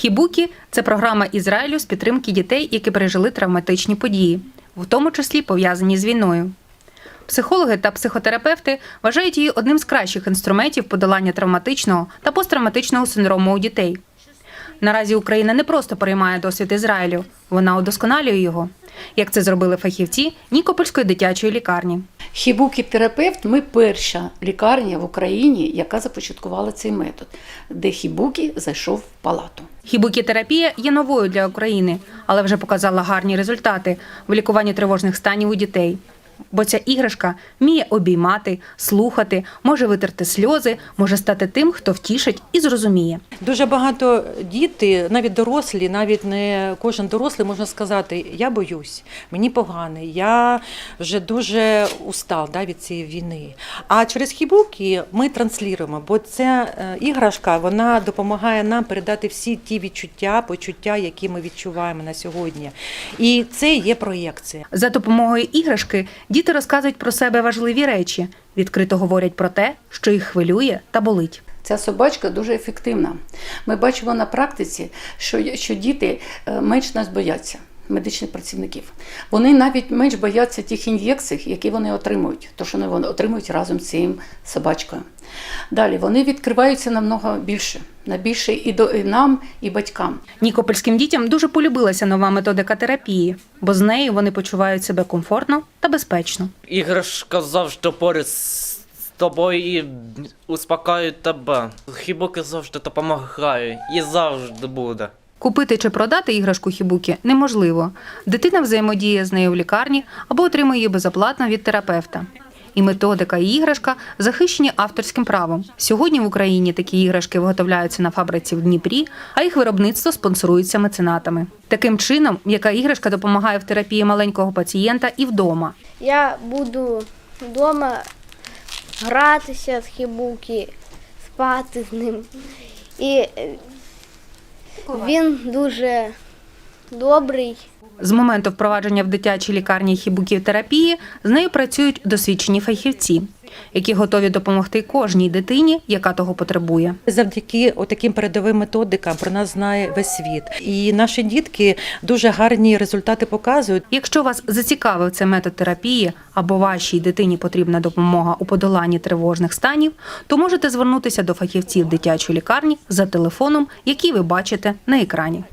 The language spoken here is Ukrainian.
Хібукі це програма Ізраїлю з підтримки дітей, які пережили травматичні події, в тому числі пов'язані з війною. Психологи та психотерапевти вважають її одним з кращих інструментів подолання травматичного та посттравматичного синдрому у дітей. Наразі Україна не просто переймає досвід Ізраїлю, вона удосконалює його, як це зробили фахівці Нікопольської дитячої лікарні. Хібукі-терапевт ми перша лікарня в Україні, яка започаткувала цей метод, де хібукі зайшов в палату. Хібукітерапія є новою для України, але вже показала гарні результати в лікуванні тривожних станів у дітей. Бо ця іграшка вміє обіймати, слухати, може витерти сльози, може стати тим, хто втішить і зрозуміє. Дуже багато діти, навіть дорослі, навіть не кожен дорослий можна сказати, я боюсь, мені погано, я вже дуже устав да, від цієї війни. А через хібуки ми транслюємо, бо ця е, іграшка вона допомагає нам передати всі ті відчуття, почуття, які ми відчуваємо на сьогодні. І це є проєкція. За допомогою іграшки діти розказують про себе важливі речі, відкрито говорять про те, що їх хвилює та болить. Ця собачка дуже ефективна. Ми бачимо на практиці, що, що діти е, менш нас бояться. Медичних працівників. Вони навіть менш бояться тих ін'єкцій, які вони отримують, то що вони отримують разом з цією собачкою. Далі вони відкриваються намного більше, на більше і до і нам, і батькам. Нікопольським дітям дуже полюбилася нова методика терапії, бо з нею вони почувають себе комфортно та безпечно. Іграшка завжди поряд з тобою і успокаюють тебе. Хібуки завжди допомагає і завжди буде. Купити чи продати іграшку хібукі неможливо. Дитина взаємодіє з нею в лікарні або отримує її безоплатно від терапевта. І методика і іграшка захищені авторським правом. Сьогодні в Україні такі іграшки виготовляються на фабриці в Дніпрі, а їх виробництво спонсорується меценатами. Таким чином, яка іграшка допомагає в терапії маленького пацієнта і вдома. Я буду вдома гратися з хібуки, спати з ним. І е, він дуже добрий. З моменту впровадження в дитячій лікарні хібуків-терапії з нею працюють досвідчені фахівці, які готові допомогти кожній дитині, яка того потребує. Завдяки таким передовим методикам про нас знає весь світ. І наші дітки дуже гарні результати показують. Якщо вас зацікавив цей метод терапії або вашій дитині потрібна допомога у подоланні тривожних станів, то можете звернутися до фахівців дитячої лікарні за телефоном, який ви бачите на екрані.